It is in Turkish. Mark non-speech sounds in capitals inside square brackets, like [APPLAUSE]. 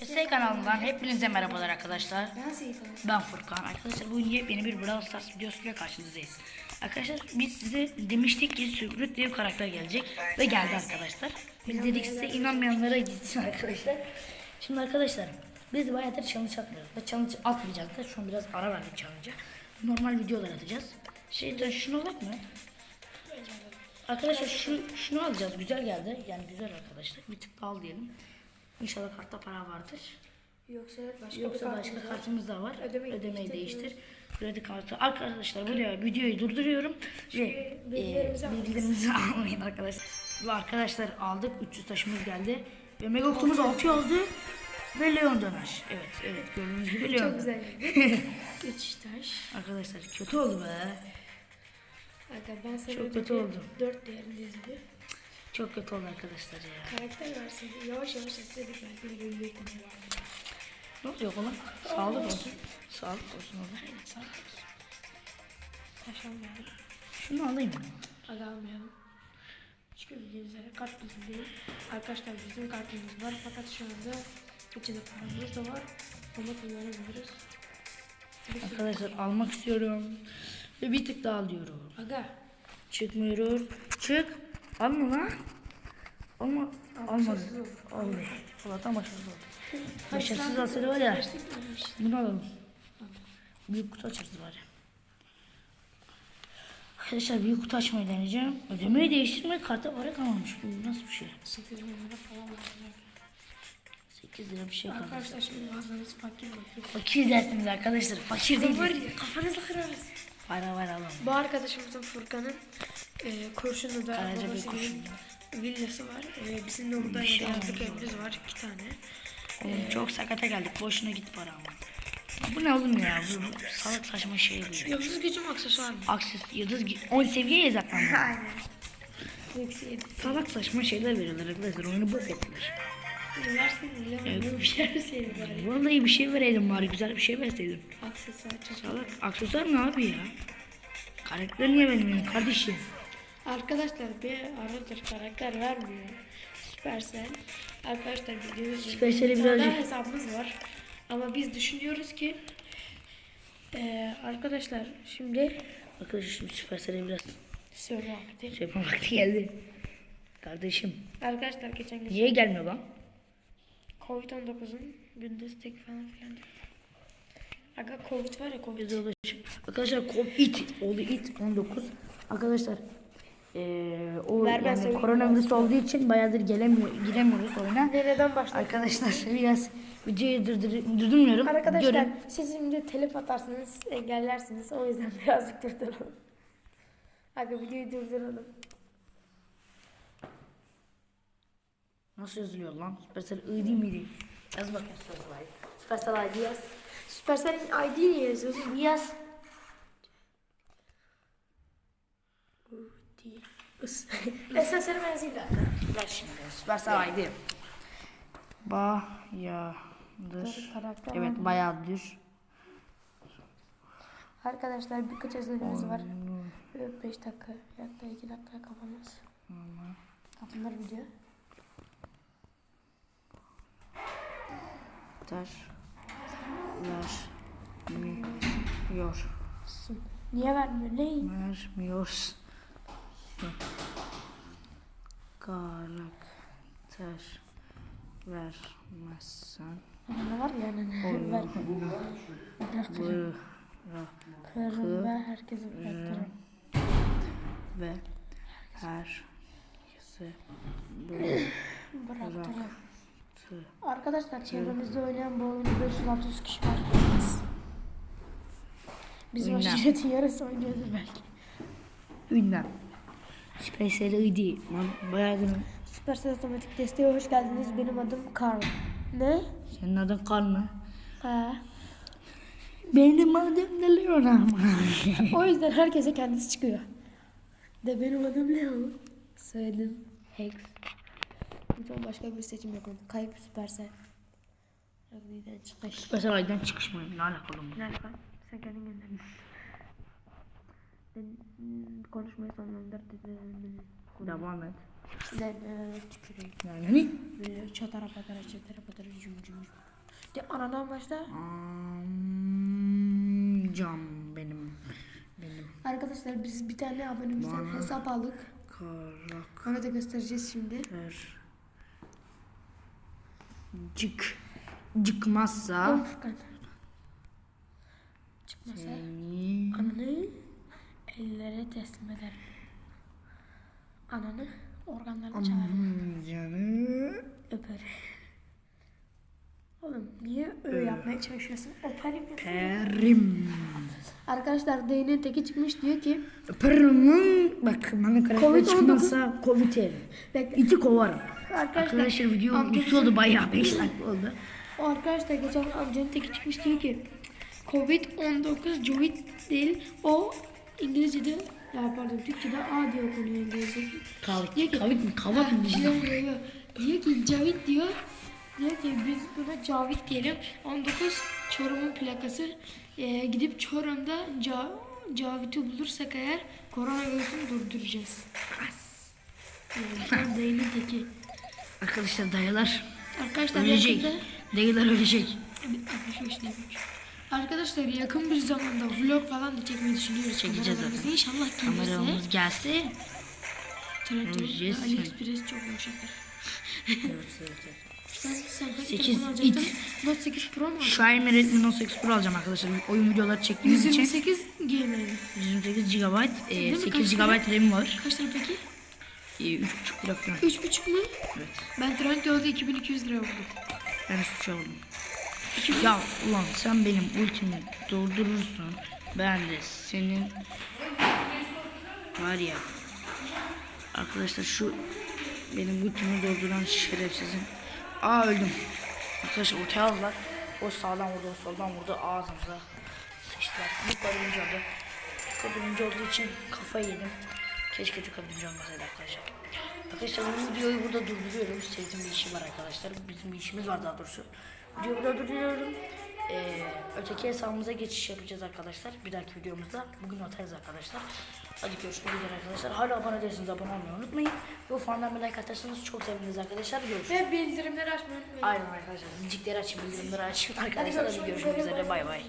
PS kanalından hepinize merhabalar arkadaşlar. Ben Furkan. Arkadaşlar bugün yepyeni bir Brawl Stars videosuyla karşınızdayız. Arkadaşlar biz size demiştik ki Sürgüt diye bir karakter gelecek ve geldi arkadaşlar. Biz dedik size inanmayanlara gitsin arkadaşlar. Şimdi arkadaşlar biz bayağıdır challenge atmıyoruz ve challenge atmayacağız da şu an biraz ara verdik challenge'a. Normal videolar atacağız. Şeyden şunu alak mı? Arkadaşlar şu, şunu alacağız. Güzel geldi. Yani güzel arkadaşlar. Bir tık daha al diyelim. İnşallah kartta para vardır. Yoksa başka Yoksa bir başka kartımız da var. Ödemeyi Ödemeyi değiştir. Kredi kartı. Arkadaşlar buraya videoyu durduruyorum. Ve bilgilerimizi e, almayın. bilgilerimizi [LAUGHS] almayın arkadaşlar. Ve arkadaşlar aldık. 300 taşımız geldi. Ve Megakutumuz 6 yazdı. Ve Leon döner. Evet evet gördüğünüz gibi Leon. Çok güzel [LAUGHS] geldi. Üç taş. Arkadaşlar kötü oldu be. Aga ben sana Çok kötü oldu. Dört değerinde izledim. Çok kötü oldu arkadaşlar ya. Karakter verseydi yavaş yavaş etseydik belki de böyle vardı. Ne olacak oğlum? Sağlık olsun. Sağlık olsun oğlum. Taş almayalım. Şunu alayım mı? Aga almayalım. Hiçbir bildiğiniz üzere kart bizim değil. Arkadaşlar bizim kartımız var fakat şu anda içinde paramız da var. Onu kullanabiliriz. Arkadaşlar almak istiyorum. Ve bir tık daha alıyorum. Aga Çıkmıyoruz. Çık. Alma lan. Alma. Almadı. Aldı. Allah'tan başarısız oldu. Başarısız olsaydı var ya. Bunu alalım. Büyük kutu açarız bari. Arkadaşlar büyük kutu açmayı deneyeceğim. Ödemeyi değiştirmek karta para kalmamış. Bu nasıl bir şey? 8 bin lira falan var. 8 lira bir şey kaldı. Arkadaşlar şimdi bazılarınız fakir bakıyor. Fakir dersiniz arkadaşlar. Fakir değiliz. kafanızı kırarız. Para var alalım. Bu arkadaşımızın Furkan'ın e, kurşunu da Karaca bir babası kurşun. gibi villası var. E, bizim de burada şey yazlık evimiz var iki tane. Oğlum çok sakata geldik. Boşuna git para ama. Bu ne oğlum ya? Bu, bu salak saçma şey bu. Yıldız gücüm aksesuar mı? Akses, yıldız, 10 seviye zaten. [LAUGHS] Aynen. Salak saçma şeyler veriyorlar arkadaşlar. Oyunu bok ettiler. Şey bari. Vallahi bir şey vereydim bari. Güzel bir şey verseydim. Aksesuar çok. Salak aksesuar ne abi ya? Karakter niye vermiyorsun kardeşim? Arkadaşlar bir aradır karakter vermiyor. Supercell. Arkadaşlar bildiğiniz gibi bir tane birazcık- hesabımız var. Ama biz düşünüyoruz ki e, arkadaşlar şimdi Arkadaşlar şimdi Supercell'e biraz söyle vakti. şey yapma vakti geldi. Kardeşim Arkadaşlar geçen gün niye gelmiyor lan? Covid-19'un gündüz tek falan filan. Aga Covid var ya Covid. Bize ulaşın. Arkadaşlar it oldu it 19. Arkadaşlar eee o Vermezse yani koronavirüs olduğu için bayağıdır gelemiyor, giremiyoruz oyuna. Nereden başladık? Arkadaşlar [LAUGHS] biraz videoyu durdur durdurmuyorum. Arkadaşlar Görün. siz şimdi telef atarsınız engellersiniz o yüzden [LAUGHS] birazcık durduralım. Aga videoyu durduralım. Nasıl yazılıyor lan? Supercell I değil miydi? Yaz bakayım Supercell ID. Supercell ID yaz. Supercell'in ID niye yazıyorsun? Yaz. Değil. Esasları benziyor. Ver şimdi. Supercell ID. Bayağıdır. Karakter Evet bayağıdır. Arkadaşlar birkaç özelliğimiz var. 5 dakika hatta 2 dakika kafamız. Kapılar video. Ter. Vermiyor. Niye vermiyor? Ne? Vermiyorsun. Karakter vermezsen Ne var yani? Ver. Bırakırım. ve herkesi [CLEARS THROAT] bırakırım. ve herkese Bıraktırım. bıraktı. Arkadaşlar çevremizde oynayan bu oyunu 500-600 kişi var. Ünlem. aşiretin yarısı oynuyordu belki. Ünlem. Special ID. Lan Bayağıdır. Süpersel Otomatik desteğe hoş geldiniz. Benim adım Carl. Ne? Senin adın Karl mı? Ha. Benim adım da Leon o yüzden herkese kendisi çıkıyor. De benim adım Leo. Söyledim. Hex. Lütfen başka bir seçim yapın. Kayıp Süpersel. Rugby'den çıkış. Special ID'den çıkış mı? Ne alakalı mı? Ne alaka? Sen kendin gönderdin. Konuşmayı sonlandır. Devam et. Ben e, tüküreyim. Yani ne? Böyle çatara patara çatara patara cüm cüm cüm. De anadan başla. Amcam benim. Benim. Arkadaşlar biz bir tane abonemizden Bana- hesap aldık. Karak. Onu da göstereceğiz şimdi. Ver. Cık. Cıkmazsa Furkan. Çıkmasa seni ananı ellere teslim ederim. Ananı organlarını çalarım. amcanı Öper. Oğlum niye öyle yapmaya çalışıyorsun? Öperim ya. perim. Arkadaşlar D'nin teki çıkmış diyor ki Öperim. Bak bana karakter Covid-19 çıkmazsa Covid yerim. Bekle. İti kovarım. Arkadaşlar, Arkadaşlar video uzun oldu bayağı 5 dakika oldu. O arkadaşlar geçen amcanın teki çıkmış diyor ki Covid-19 Covid değil o İngilizce'de ya pardon Türkçe'de A diye okunuyor İngilizce'de. Kavit, Diyor ki- kavit mi? Kavat mı? Diyor, ki Cavit diyor. Diyor ki biz buna Cavit diyelim. 19 Çorum'un plakası. Ee, gidip Çorum'da Ca Cavit'i bulursak eğer koronavirüsünü durduracağız. Tam [LAUGHS] değilin teki. Arkadaşlar dayılar Arkadaşlar ölecek. Dayılar ölecek. 65 ne büyük. Arkadaşlar yakın bir zamanda vlog falan da çekmeyi düşünüyoruz. Çekeceğiz zaten. İnşallah gelirse. Kameramız gelse. Göreceğiz. AliExpress çok Sekiz telefon alacaktın? it. Note 8 Pro mu? Xiaomi Redmi Note 8 Pro alacağım arkadaşlar. Oyun videoları çektiğimiz için 128 GB'li. 128 GB, e, Değil mi? 8 Kaç GB RAM var. Kaç lira peki? E, 3.5 lira falan. 3,5 mu? Evet. Ben Trendyol'da 2200 lira buldum. Ben hiçbir şey almadım. Ya ulan sen benim ultimi doldurursun. Ben de senin var ya arkadaşlar şu benim ultimi dolduran şerefsizin Aa öldüm. Arkadaşlar ortaya aldılar. O sağdan vurdu, o soldan vurdu ağzımıza. Sıçtılar. Yukarı birinci oldu. Birinci olduğu için kafayı yedim. Keşke yukarı birinci olmasaydı arkadaşlar. Arkadaşlar bu videoyu burada durduruyorum. Seyit'in bir işi var arkadaşlar. Bizim bir işimiz var daha doğrusu. Videoyu burada durduruyorum. Ee, öteki hesabımıza geçiş yapacağız arkadaşlar. Bir dahaki videomuzda. Bugün atarız arkadaşlar. Hadi görüşmek üzere arkadaşlar. Hala abone değilseniz abone olmayı unutmayın. Ve fandan bir like atarsanız çok seviniriz arkadaşlar. Görüşürüz. Ve bildirimleri açmayı unutmayın. Aynen arkadaşlar. Zicikleri açın, bildirimleri açın. Arkadaşlar hadi görüşmek üzere. Bay bay.